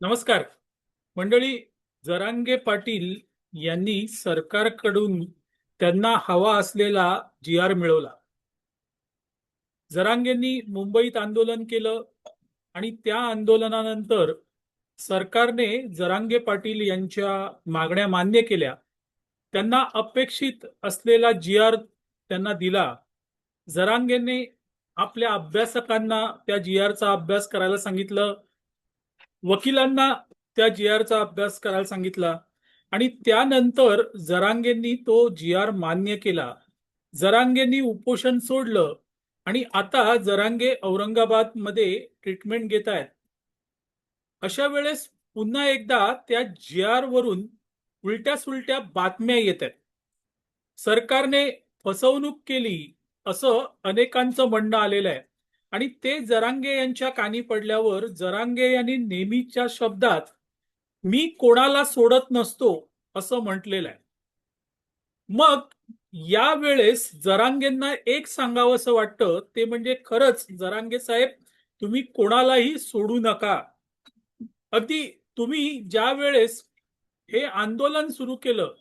नमस्कार. मंडळी जरांगे पाटील यांनी सरकारकडून त्यांना हवा असलेला जी आर मिळवला. जरांगेंनी मुंबईत आंदोलन केलं आणि त्या आंदोलनानंतर सरकारने जरांगे पाटील यांच्या मागण्या मान्य केल्या. त्यांना अपेक्षित असलेला जी आर त्यांना दिला. जरांगेने आपल्या अभ्यासकांना त्या जी आरचा अभ्यास करायला सांगितलं. वकिलांना त्या जी आरचा अभ्यास करायला सांगितला. आणि त्यानंतर जरांगेंनी तो जी आर मान्य केला. जरांगेंनी उपोषण सोडलं. आणि आता जरांगे औरंगाबादमध्ये ट्रीटमेंट घेत आहेत अशा वेळेस पुन्हा एकदा त्या जी आर वरून उलट्या सुलट्या बातम्या येत आहेत सरकारने फसवणूक केली असं अनेकांचं म्हणणं आलेलं आहे. आणि ते जरांगे यांच्या कानी पडल्यावर जरांगे यांनी नेहमीच्या शब्दात मी कोणाला सोडत नसतो असं म्हटलेलं आहे. मग या वेळेस जरांगेंना एक सांगावंसं वाटतं ते म्हणजे खरंच जरांगे साहेब तुम्ही कोणालाही सोडू नका. अगदी तुम्ही ज्या वेळेस हे आंदोलन सुरू केलं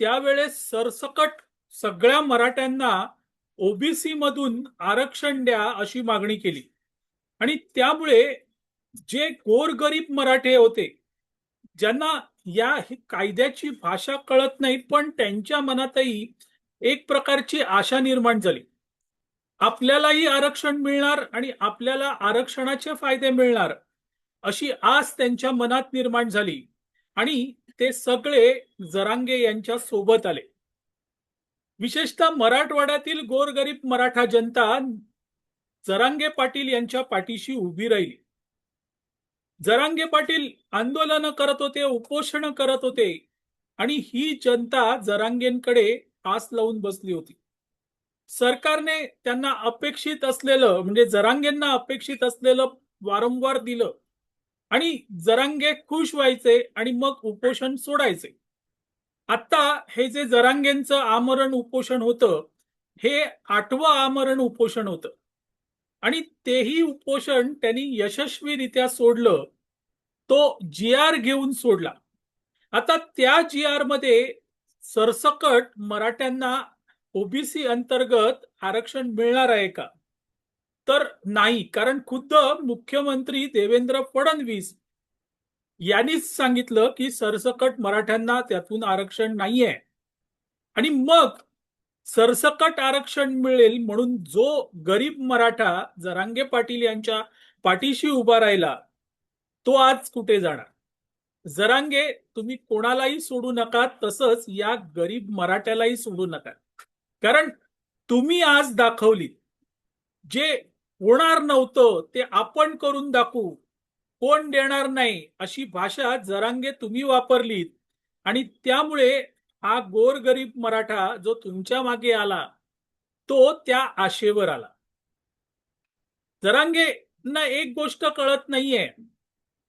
त्यावेळेस सरसकट सगळ्या मराठ्यांना ओबीसी मधून आरक्षण द्या अशी मागणी केली. आणि त्यामुळे जे गोरगरीब मराठे होते ज्यांना या कायद्याची भाषा कळत नाही पण त्यांच्या मनातही एक प्रकारची आशा निर्माण झाली. आपल्यालाही आरक्षण मिळणार आणि आपल्याला आरक्षणाचे फायदे मिळणार अशी आस त्यांच्या मनात निर्माण झाली आणि ते सगळे जरांगे यांच्या सोबत आले. विशेषतः मराठवाड्यातील गोरगरीब मराठा जनता जरांगे पाटील यांच्या पाठीशी उभी राहिली. जरांगे पाटील आंदोलन करत होते उपोषण करत होते आणि ही जनता जरांगेंकडे आस लावून बसली होती. सरकारने त्यांना अपेक्षित असलेलं म्हणजे जरांगेंना अपेक्षित असलेलं वारंवार दिलं आणि जरांगे खुश व्हायचे आणि मग उपोषण सोडायचे. आता हे जे जरांगेंचं आमरण उपोषण होतं हे आठवं आमरण उपोषण होतं. आणि तेही उपोषण त्यांनी यशस्वीरित्या सोडलं तो जी आर घेऊन सोडला. आता त्या जी आरमध्ये सरसकट मराठ्यांना ओबीसी अंतर्गत आरक्षण मिळणार आहे का? तर नाही कारण खुद्द मुख्यमंत्री देवेंद्र फडणवीस यांनीच सांगितलं की सरसकट मराठ्यांना त्यातून आरक्षण नाहीये. आणि मग सरसकट आरक्षण मिळेल म्हणून जो गरीब मराठा जरांगे पाटील यांच्या पाठीशी उभा राहिला तो आज कुठे जाणार? जरांगे तुम्ही कोणालाही सोडू नका तसंच या गरीब मराठ्यालाही सोडू नका. कारण तुम्ही आज दाखवली जे होणार नव्हतं ते आपण करून दाखवू. कोण देणार नाही अशी भाषा जरांगे तुम्ही वापरलीत. आणि त्यामुळे हा गोरगरीब मराठा जो तुमच्या मागे आला तो त्या आशेवर आला. जरांगे ना एक गोष्ट कळत नाहीये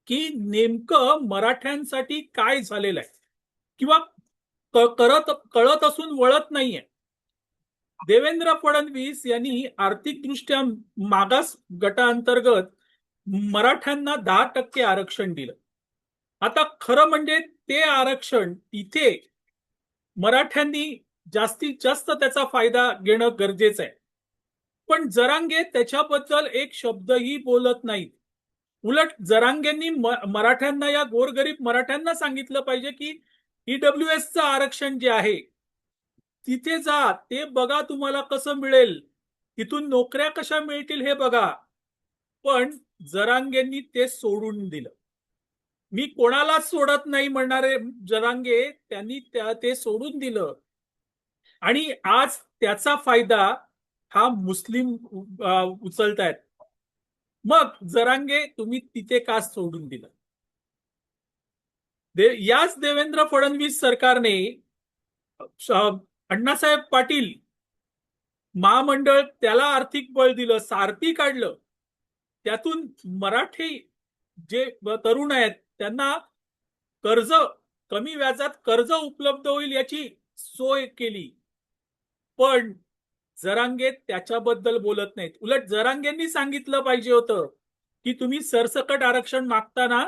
की नेमकं मराठ्यांसाठी काय झालेलं आहे? किंवा करत कळत असून वळत नाहीये. देवेंद्र फडणवीस यांनी आर्थिकदृष्ट्या मागास गटाअंतर्गत मराठ्यांना दहा टक्के आरक्षण दिलं. आता खरं म्हणजे ते आरक्षण तिथे मराठ्यांनी जास्तीत जास्त त्याचा फायदा घेणं गरजेचं आहे. पण जरांगे त्याच्याबद्दल एक शब्दही बोलत नाहीत. उलट जरांगेंनी म- मराठ्यांना या गोरगरीब मराठ्यांना सांगितलं पाहिजे की ईडब्ल्यू एसचं आरक्षण जे आहे तिथे जा ते बघा तुम्हाला कसं मिळेल. तिथून नोकऱ्या कशा मिळतील हे बघा. पण जरांगेंनी ते सोडून दिलं. मी कोणालाच सोडत नाही म्हणणारे जरांगे त्यांनी त्या- ते सोडून दिलं. आणि आज त्याचा फायदा हा मुस्लिम उचलतायत. मग जरांगे तुम्ही तिथे का सोडून दिलं? दे याच देवेंद्र फडणवीस सरकारने अण्णासाहेब पाटील महामंडळ त्याला आर्थिक बळ दिलं सारथी काढलं. त्यातून मराठी जे तरुण आहेत त्यांना कर्ज कमी व्याजात कर्ज उपलब्ध होईल याची सोय केली. पण जरांगे त्याच्याबद्दल बोलत नाहीत. उलट जरांगेंनी सांगितलं पाहिजे होतं की तुम्ही सरसकट आरक्षण मागताना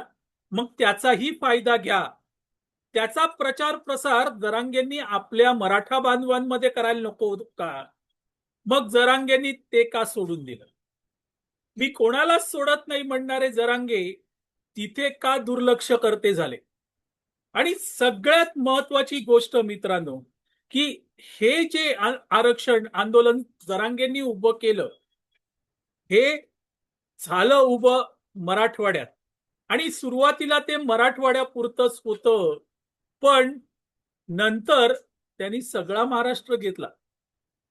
मग त्याचाही फायदा घ्या. त्याचा प्रचार प्रसार जरांगेंनी आपल्या मराठा बांधवांमध्ये करायला नको का? मग जरांगेंनी ते का सोडून दिलं? मी कोणालाच सोडत नाही म्हणणारे जरांगे तिथे का दुर्लक्ष करते झाले? आणि सगळ्यात महत्वाची गोष्ट मित्रांनो की हे जे आरक्षण आंदोलन जरांगेंनी उभं केलं हे झालं उभं मराठवाड्यात. आणि सुरुवातीला ते मराठवाड्यापुरतच होतं पण नंतर त्यांनी सगळा महाराष्ट्र घेतला.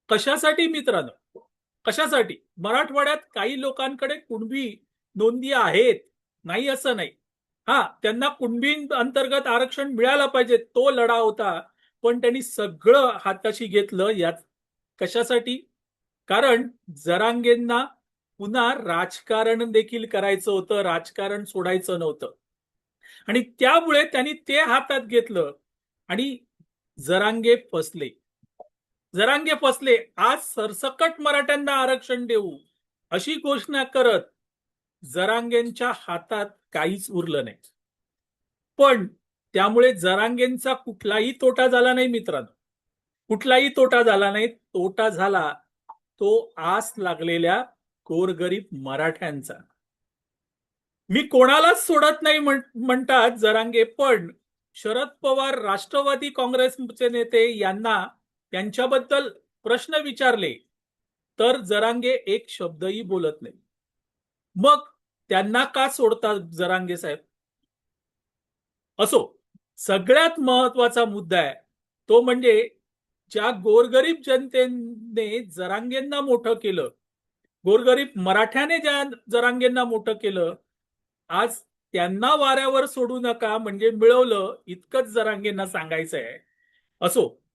कशासाठी मित्रांनो? कशासाठी? मराठवाड्यात काही लोकांकडे कुणबी नोंदी आहेत? नाही असं नाही. हा त्यांना कुणबी अंतर्गत आरक्षण मिळायला पाहिजे तो लढा होता. पण त्यांनी सगळं हाताशी घेतलं यात कशासाठी? कारण जरांगेंना पुन्हा राजकारण देखील करायचं होतं राजकारण सोडायचं नव्हतं. आणि त्यामुळे त्यांनी ते हातात घेतलं आणि जरांगे फसले. जरांगे फसले आज सरसकट मराठ्यांना आरक्षण देऊ अशी घोषणा करत जरांगेंच्या हातात काहीच उरलं नाही. पण त्यामुळे जरांगेंचा कुठलाही तोटा झाला नाही मित्रांनो. कुठलाही तोटा झाला नाही तोटा झाला तो आस लागलेल्या गोरगरीब मराठ्यांचा. मी कोणालाच सोडत नाही म्हण- म्हणतात जरांगे पण शरद पवार राष्ट्रवादी काँग्रेसचे नेते यांना त्यांच्याबद्दल प्रश्न विचारले तर जरांगे एक शब्दही बोलत नाही. मग त्यांना का सोडतात जरांगे साहेब? असो सगळ्यात महत्त्वाचा मुद्दा आहे तो म्हणजे ज्या गोरगरीब जनतेने जरांगेंना मोठं केलं गोरगरीब मराठ्याने ज्या जरांगेंना मोठं केलं आज त्यांना वाऱ्यावर सोडू नका म्हणजे मिळवलं इतकंच जरांगेंना सांगायचं आहे असो